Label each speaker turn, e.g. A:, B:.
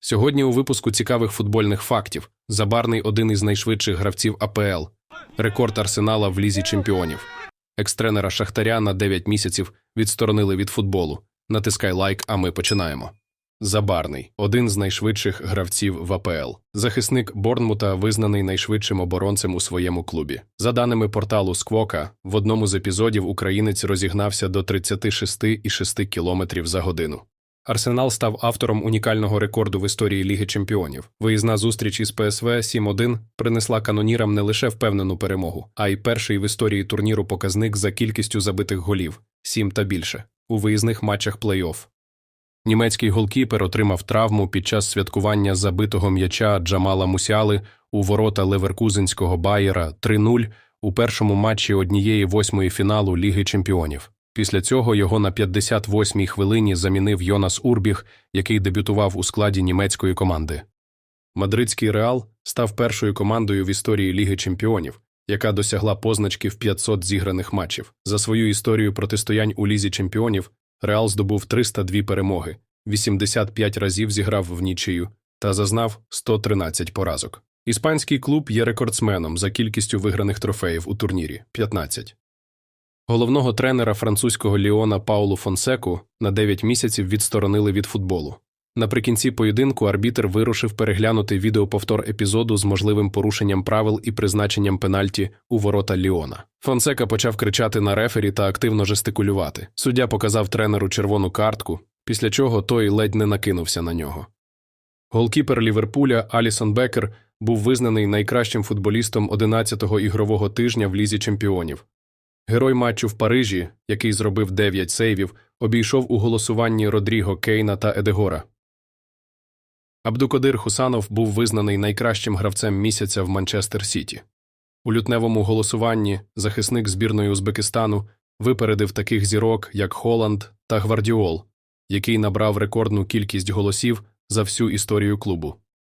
A: Сьогодні у випуску цікавих футбольних фактів. Забарний один із найшвидших гравців АПЛ. Рекорд Арсенала в лізі чемпіонів. Екс-тренера Шахтаря на 9 місяців відсторонили від футболу. Натискай лайк, а ми починаємо. Забарний один з найшвидших гравців в АПЛ. Захисник Борнмута визнаний найшвидшим оборонцем у своєму клубі. За даними порталу Сквока, в одному з епізодів українець розігнався до 36,6 км за годину. Арсенал став автором унікального рекорду в історії Ліги Чемпіонів. Виїзна зустріч із ПСВ 7-1 принесла канонірам не лише впевнену перемогу, а й перший в історії турніру показник за кількістю забитих голів 7 та більше у виїзних матчах плей-офф. Німецький голкіпер отримав травму під час святкування забитого м'яча Джамала Мусіали у ворота Леверкузенського Байера 3-0 у першому матчі однієї восьмої фіналу Ліги Чемпіонів. Після цього його на 58-й хвилині замінив Йонас Урбіг, який дебютував у складі німецької команди. Мадридський Реал став першою командою в історії Ліги Чемпіонів, яка досягла позначки в 500 зіграних матчів. За свою історію протистоянь у Лізі Чемпіонів Реал здобув 302 перемоги, 85 разів зіграв в нічию та зазнав 113 поразок. Іспанський клуб є рекордсменом за кількістю виграних трофеїв у турнірі 15. Головного тренера французького Ліона Паулу Фонсеку на 9 місяців відсторонили від футболу. Наприкінці поєдинку арбітр вирушив переглянути відеоповтор епізоду з можливим порушенням правил і призначенням пенальті у ворота Ліона. Фонсека почав кричати на рефері та активно жестикулювати. Суддя показав тренеру червону картку, після чого той ледь не накинувся на нього. Голкіпер Ліверпуля Алісон Бекер був визнаний найкращим футболістом 11-го ігрового тижня в Лізі чемпіонів. Герой матчу в Парижі, який зробив 9 сейвів, обійшов у голосуванні Родріго Кейна та Едегора. Абдукодир Хусанов був визнаний найкращим гравцем місяця в Манчестер Сіті. У лютневому голосуванні захисник збірної Узбекистану випередив таких зірок, як Холланд та Гвардіол, який набрав рекордну кількість голосів за всю історію клубу.